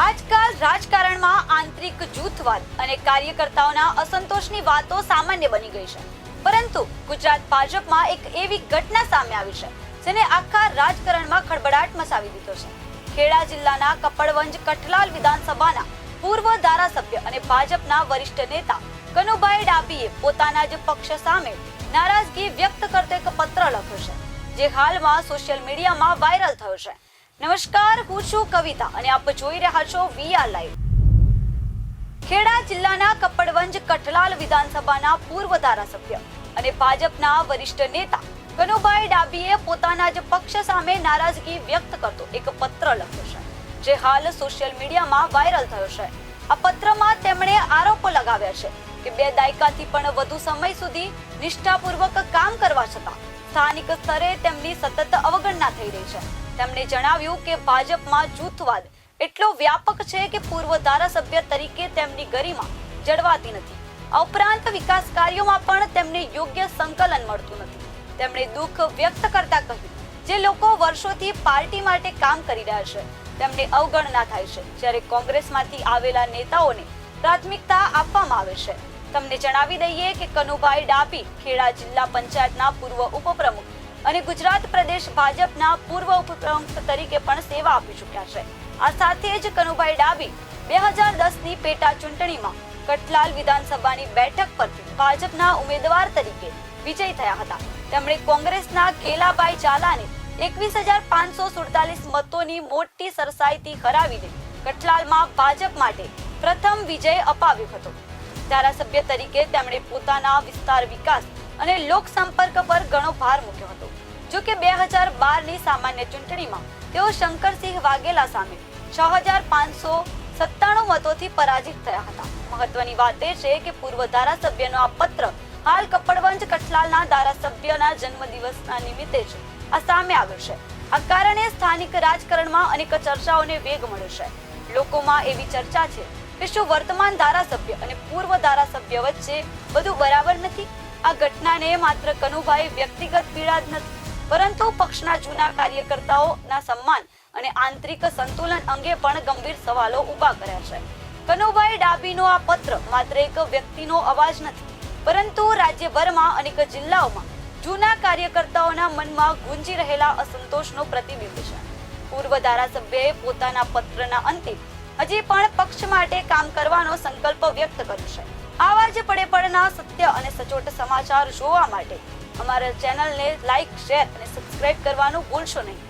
આજકાલ રાજકારણમાં આંતરિક જૂથવાદ અને કાર્યકર્તાઓના અસંતોષની વાતો સામાન્ય બની ગઈ છે. પરંતુ ગુજરાત ભાજપમાં એક એવી ઘટના સામે આવી છે, જેને આખા રાજકારણમાં ખળબળાટ મચાવી દીધો છે. ખેડા જિલ્લાના કપડવંજ કઠલાલ વિધાનસભાના પૂર્વ ધારાસભ્ય અને ભાજપના વરિષ્ઠ નેતા કનુભાઈ ડાબીએ પોતાના જ પક્ષ સામે નારાજગી વ્યક્ત કરતો એક પત્ર લખ્યો છે, જે હાલમાં સોશિયલ મીડિયામાં વાયરલ થયો છે. નમસ્કાર, હું છું કવિતા અને આપ જોઈ રહ્યા છો વીઆર લાઈવ ખેડા જિલ્લાના કપડવંજ કઠલાલ વિધાનસભાના પૂર્વ ધારાસભ્ય અને ભાજપના વરિષ્ઠ નેતા કનુભાઈ ડાબીએ પોતાના જ પક્ષ સામે નારાજગી વ્યક્ત કરતો એક પત્ર લખ્યો છે, જે હાલ સોશિયલ મીડિયામાં વાયરલ થયો છે. આ પત્રમાં તેમણે આરોપો લગાવ્યા છે કે બે દાયકાથી પણ વધુ સમય સુધી નિષ્ઠાપૂર્વક કામ કરવા છતાં સ્થાનિક સ્તરે તેમની સતત અવગણના થઈ રહી છે. તેમણે જણાવ્યું કે ભાજપમાં જૂથવાદ એટલો વ્યાપક છે કે પૂર્વ ધારાસભ્ય તરીકે તેમની ગરિમા જળવાતી નથી. આ ઉપરાંત વિકાસ કાર્યોમાં પણ તેમને યોગ્ય સંકલન મળતું નથી. તેમણે દુઃખ વ્યક્ત કરતા કહ્યું, જે લોકો વર્ષોથી પાર્ટી માટે કામ કરી રહ્યા છે, તેમને અવગણના થાય છે. જ્યારે કોંગ્રેસમાંથી આવેલા નેતાઓને પ્રાથમિકતા આપવામાં આવે છે. તમને જણાવી દઈએ કે કનુભાઈ ડાબી ખેડા જિલ્લા પંચાયતના પૂર્વ ઉપપ્રમુખ અને ગુજરાત પ્રદેશ ભાજપના પૂર્વ ઉપપ્રમુખ તરીકે પણ સેવા આપી ચૂક્યા છે. આ સાથે જ કનુભાઈ ડાબી બે હજાર દસની પેટા ચૂંટણીમાં કટલાલ વિધાનસભાની બેઠક પરથી ભાજપના ઉમેદવાર તરીકે વિજય થયા હતા. તેમણે કોંગ્રેસના ખેલાભાઈ ઝાલાને એકવીસ હજાર પાંચસો સુડતાલીસ મતોની મોટી સરસાઈથી હરાવીને કટલાલમાં ભાજપ માટે પ્રથમ વિજય અપાવ્યો હતો. ધારાસભ્ય તરીકે તેમણે પોતાના વિસ્તાર વિકાસ અને લોક પર ઘણો ભાર મૂક્યો હતો. જો કે બે હજાર બારની સામાન્ય ચૂંટણીમાં તેઓ શંકરસિંહ વાઘેલા સામે છ હજાર પાંચસો સત્તાણું મતોથી પરાજિત થયા હતા. મહત્વની વાત એ છે કે પૂર્વ ધારાસભ્યનો આ પત્ર હાલ કપડવંજ કઠલાલના ધારાસભ્યના જન્મદિવસના નિમિત્તે જ આ સામે આવ્યો છે. આ કારણે સ્થાનિક રાજકારણમાં અનેક ચર્ચાઓને વેગ મળ્યો છે. લોકોમાં એવી ચર્ચા છે કે શું વર્તમાન ધારાસભ્ય અને પૂર્વ ધારાસભ્ય વચ્ચે બધું બરાબર નથી. આ ઘટનાને માત્ર કનુભાઈ વ્યક્તિગત પીડા જ નથી, પરંતુ પક્ષના જૂના કાર્યકર્તાઓના સન્માન અને આંતરિક સંતુલન અંગે પણ ગંભીર સવાલો ઊભા કર્યા છે. કનુભાઈ ડાબીનો આ પત્ર માત્ર એક વ્યક્તિનો અવાજ નથી, પરંતુ રાજ્યભરમાં અનેક જિલ્લાઓમાં જૂના કાર્યકર્તાઓના મનમાં ગુંજી રહેલા અસંતોષનો પ્રતિબિંબ છે. પૂર્વ ધારાસભ્યએ પોતાના પત્રના અંતે હજી પણ પક્ષ માટે કામ કરવાનો સંકલ્પ વ્યક્ત કર્યો છે. આવા જ પડે પડના સત્ય અને સચોટ સમાચાર જોવા માટે અમારા ચેનલને લાઈક, શેર અને સબસ્ક્રાઇબ કરવાનું ભૂલશો નહીં.